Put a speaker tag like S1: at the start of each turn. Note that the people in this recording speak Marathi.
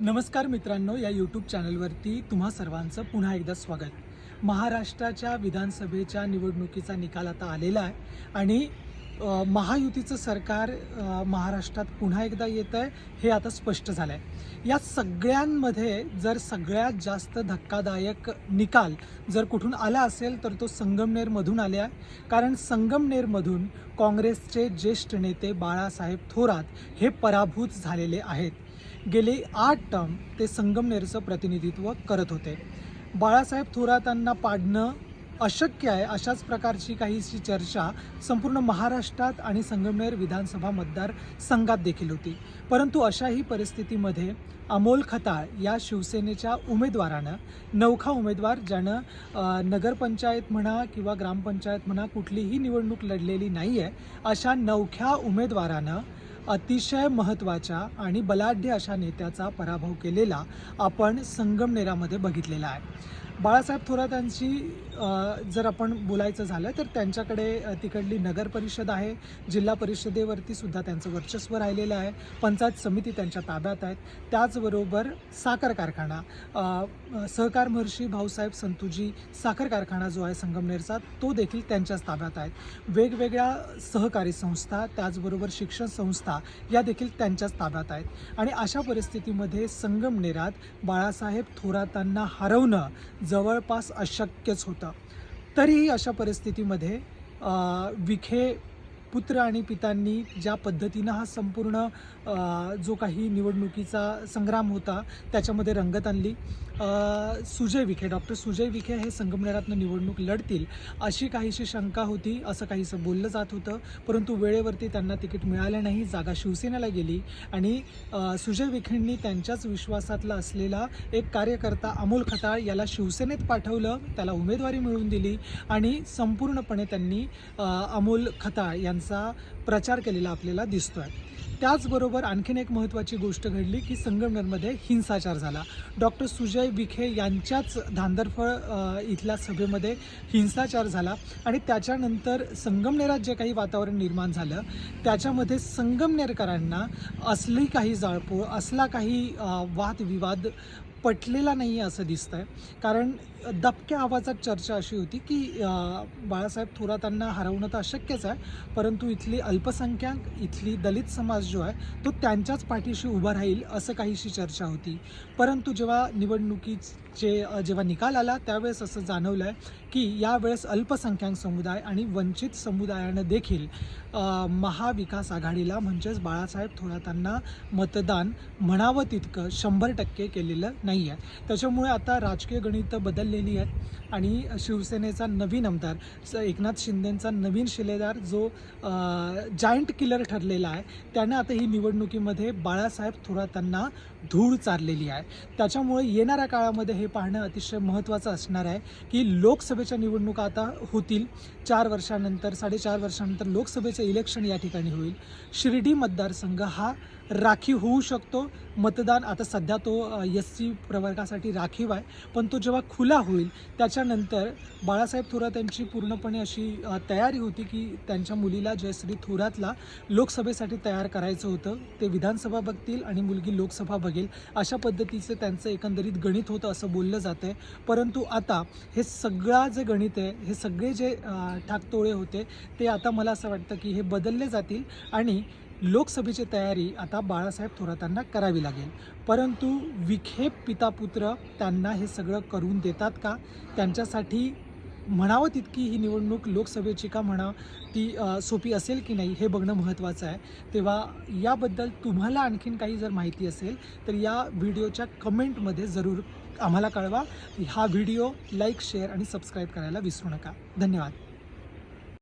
S1: नमस्कार मित्रांनो या यूट्यूब चॅनलवरती तुम्हा सर्वांचं पुन्हा एकदा स्वागत. महाराष्ट्राच्या विधानसभेच्या निवडणुकीचा निकाल आता आलेला आहे आणि महायुतीचं सरकार महाराष्ट्रात पुन्हा एकदा येतं आहे हे आता स्पष्ट झालं आहे या सगळ्यांमध्ये जर सगळ्यात जास्त धक्कादायक निकाल जर कुठून आला असेल तर तो संगमनेरमधून आले आहे. कारण संगमनेरमधून काँग्रेसचे ज्येष्ठ नेते बाळासाहेब थोरात हे पराभूत झालेले आहेत. गेले आठ टर्म ते संगमनेरचं प्रतिनिधित्व करत होते. बाळासाहेब थोरातांना पाडणं अशक्य आहे अशाच प्रकारची काहीशी चर्चा संपूर्ण महाराष्ट्रात आणि संगमनेर विधानसभा मतदार संघात देखील होती. परंतु अशाही परिस्थितीमध्ये अमोल खताळ या शिवसेनेच्या उमेदवारानं नवखा उमेदवार ज्यानं नगरपंचायत म्हणा किंवा ग्रामपंचायत म्हणा कुठलीही निवडणूक लढलेली नाही आहे अशा नवख्या उमेदवारानं अतिशय महत्त्वाच्या आणि बलाढ्य अशा नेत्याचा पराभव केलेला आपण संगमनेरामध्ये बघितलेला आहे. बाळासाहेब थोरातांची अ, जर आपण बोलायचं झालं तर त्यांच्याकडे तिकडली नगर परिषद आहे जिल्हा परिषदेवरती सुद्धा त्यांचं वर्चस्व राहिलेलं आहे पंचायत समिती त्यांच्या ताब्यात आहेत. त्याचबरोबर साखर कारखाना सहकार महर्षी भाऊसाहेब संतुजी साखर कारखाना जो आहे संगमनेरचा तो देखील त्यांच्याच ताब्यात आहेत वेगवेगळ्या सहकारी संस्था त्याचबरोबर शिक्षण संस्था या देखील त्यांच्याच ताब्यात आहेत. आणि अशा परिस्थितीमध्ये संगमनेरात बाळासाहेब थोरातांना हरवणं जवळपास अशक्यच होतं. तरीही अशा परिस्थितीमध्ये विखे पुत्र आणि पितांनी ज्या पद्धतीनं हा संपूर्ण जो काही निवडणुकीचा संग्राम होता त्याच्यामध्ये रंगत आणली. सुजय विखे डॉक्टर सुजय विखे हे संगमनेरातनं निवडणूक लढतील अशी काहीशी शंका होती असं काहीसं बोललं जात होतं. परंतु वेळेवरती त्यांना तिकीट मिळालं नाही जागा शिवसेनेला गेली आणि सुजय विखेंनी त्यांच्याच विश्वासातला असलेला एक कार्यकर्ता अमोल खताळ याला शिवसेनेत पाठवलं त्याला उमेदवारी मिळवून दिली आणि संपूर्णपणे त्यांनी अमोल खताळ यांचा प्रचार केलेला आपल्याला दिसतो आहे त्याचबरोबर आणखीन एक महत्त्वाची गोष्ट घडली की संगमनेरमध्ये हिंसाचार झाला. डॉक्टर सुजय विखे यांच्याच धांदरफळ इथल्या सभेमध्ये हिंसाचार झाला आणि त्याच्यानंतर संगमनेरात जे काही वातावरण निर्माण झालं त्याच्यामध्ये संगमनेरकरांना असली काही जाळपोळ असला काही वादविवाद पटलेला नाही आहे असं दिसतंय. कारण दबक्या आवाजात चर्चा अशी होती की बाळासाहेब थोरातांना हरवणं तर अशक्यच आहे परंतु इथली अल्पसंख्याक इथली दलित समाज जो आहे तो त्यांच्याच पाठीशी उभा राहील असं काहीशी चर्चा होती. परंतु जेव्हा निवडणुकीचे जेव्हा निकाल आला त्यावेळेस असं जाणवलं आहे की यावेळेस अल्पसंख्याक समुदाय आणि वंचित समुदायानं देखील महाविकास आघाडीला म्हणजेच बाळासाहेब थोरातांना मतदान म्हणावं तितकं शंभर टक्के केलेलं नाही नाही आहे त्याच्यामुळे आता राजकीय गणितं बदललेली आहेत. आणि शिवसेनेचा नवीन आमदार स एकनाथ शिंदेंचा नवीन शिलेदार जो जायंट किलर ठरलेला आहे त्यानं आता ही निवडणुकीमध्ये बाळासाहेब थोरातांना धूळ चारलेली आहे. त्याच्यामुळे येणाऱ्या काळामध्ये हे पाहणं अतिशय महत्त्वाचं असणार आहे की लोकसभेच्या निवडणुका आता होतील. चार वर्षानंतर साडेचार वर्षानंतर लोकसभेचं इलेक्शन या ठिकाणी होईल. शिर्डी मतदारसंघ हा राखीव होऊ शकतो. मतदान आता सध्या तो एस सी प्रवर्गासाठी राखीव आहे. पण तो जेव्हा खुला होईल त्याच्यानंतर बाळासाहेब थोरात यांची पूर्णपणे अशी तयारी होती की त्यांच्या मुलीला जयश्री थोरातला लोकसभेसाठी तयार करायचं होतं. ते विधानसभा बघतील आणि मुलगी लोकसभा बघेल. अशा पद्धतीचं त्यांचं एकंदरीत गणित होतं असं बोललं जातं आहे परंतु आता हे सगळा जे गणित आहे हे सगळे जे ठाकतोळे होते ते आता मला असं वाटतं की हे बदलले जातील आणि लोकसभेची तयारी आता बाळासाहेब थोरातांना करावी लागेल. परंतु विखे पितापुत्र त्यांना हे सगळं करून देतात का? त्यांच्यासाठी म्हणावं तितकी ही निवडणूक लोकसभेची का म्हणा ती सोपी असेल की नाही हे बघणं महत्त्वाचं आहे. तेव्हा याबद्दल तुम्हाला आणखीन काही जर माहिती असेल तर या व्हिडिओच्या कमेंटमध्ये जरूर आम्हाला कळवा. हा व्हिडिओ लाईक शेअर आणि सबस्क्राईब करायला विसरू नका. धन्यवाद.